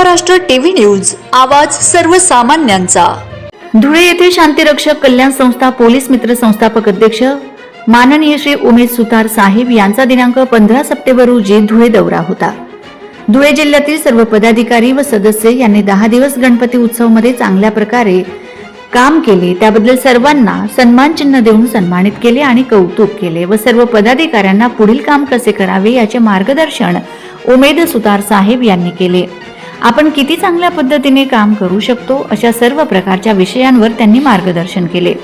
Maharashtra TV news आवाज सर्वसामान्यांचा. धुळे येथे शांतीरक्षक कल्याण संस्था पोलीस मित्र संस्थापक अध्यक्ष माननीय श्री उमेश सुतार साहेब यांचा दिनांक पंधरा सप्टेंबर रोजी धुळे दौरा होता. धुळे जिल्ह्यातील सर्व पदाधिकारी व सदस्य यांनी दहा दिवस गणपती उत्सवमध्ये चांगल्या प्रकारे काम केले. त्याबद्दल सर्वांना सन्मान चिन्ह देऊन सन्मानित केले आणि कौतुक केले व सर्व पदाधिकाऱ्यांना पुढील काम कसे करावे याचे मार्गदर्शन उमेद सुतार साहेब यांनी केले. आपण किती चांगल्या पद्धतीने काम करू शकतो अशा सर्व प्रकारच्या विषयांवर त्यांनी मार्गदर्शन केले.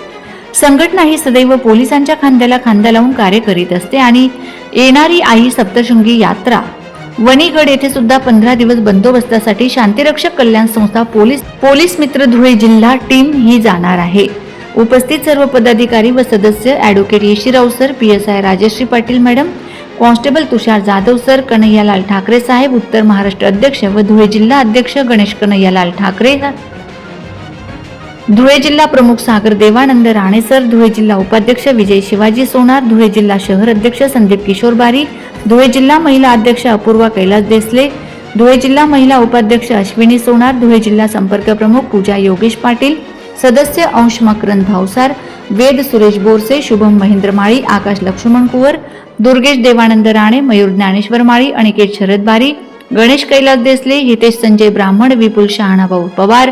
संघटना ही सदैव पोलिसांच्या खांद्याला खांदा लावून कार्य करीत असते आणि येणारी आई सप्तशृंगी यात्रा वणीगड येथे सुद्धा पंधरा दिवस बंदोबस्तासाठी शांतीरक्षक कल्याण संस्था पोलीस पोलीस मित्र धुळे जिल्हा टीम ही जाणार आहे. उपस्थित सर्व पदाधिकारी व सदस्य advocate Yeshirao sir P S I Rajashree Patil madam constable Tushar Jadhav sir Kanhaiyalal Thackeray साहेब उत्तर महाराष्ट्र अध्यक्ष व धुळे जिल्हा अध्यक्ष गणेश कन्हैयालाल ठाकरे धुळे जिल्हा प्रमुख सागर देवानंद राणे सर धुळे जिल्हा उपाध्यक्ष विजय शिवाजी सोनार धुळे जिल्हा शहर अध्यक्ष संदीप किशोर बारी धुळे जिल्हा महिला अध्यक्ष अपूर्वा कैलास देसले धुळे जिल्हा महिला उपाध्यक्ष अश्विनी सोनार धुळे जिल्हा संपर्क प्रमुख पूजा योगेश पाटील सदस्य अंश मकरंद भावसार वेद सुरेश बोरसे शुभम महेंद्र माळी आकाश लक्ष्मण कुवर दुर्गेश देवानंद राणे मयूर ज्ञानेश्वर माळी अनिकेत शरद बारी गणेश कैलास देसले हितेश संजय ब्राह्मण विपुल शहाणाभाऊ पवार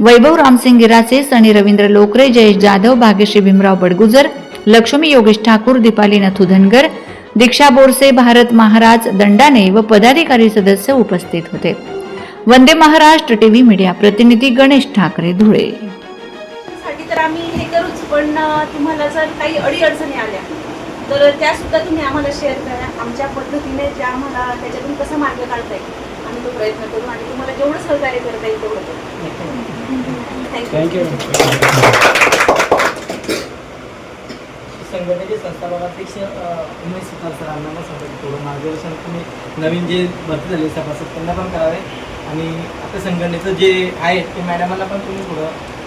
वैभव रामसिंग गिरासे सनी रवींद्र लोकरे जयेश जाधव भाग्यश्री भीमराव बडगुजर लक्ष्मी योगेश ठाकूर दीपाली नथू धनगर दीक्षा बोरसे भारत महाराज दंडाने व पदाधिकारी सदस्य उपस्थित होते. वंदे महाराष्ट्र टीव्ही मीडिया प्रतिनिधी गणेश ठाकरे धुळे. पण तुम्हाला जर काही अडीअडचणी आल्या तर त्या सुद्धा तुम्ही आम्हाला शेअर करा. आमच्या पद्धतीने जे आम्हाला त्याच्यातून कसा मार्ग काढता येईल आम्ही तो प्रयत्न करू आणि तुम्हाला जेवढं सहकार्य करता येईल तेवढं करू. थँक्यू संघटनेचे संस्थापक अध्यक्ष अ, उमेश सुतार सरांना सांगतो थोडं मार्गदर्शन तुम्ही नवीन जे भरती झाले सभासद त्यांना पण करावे. आणि आता संघटनेचं जे आहे ते मॅडमांना पण तुम्ही थोडं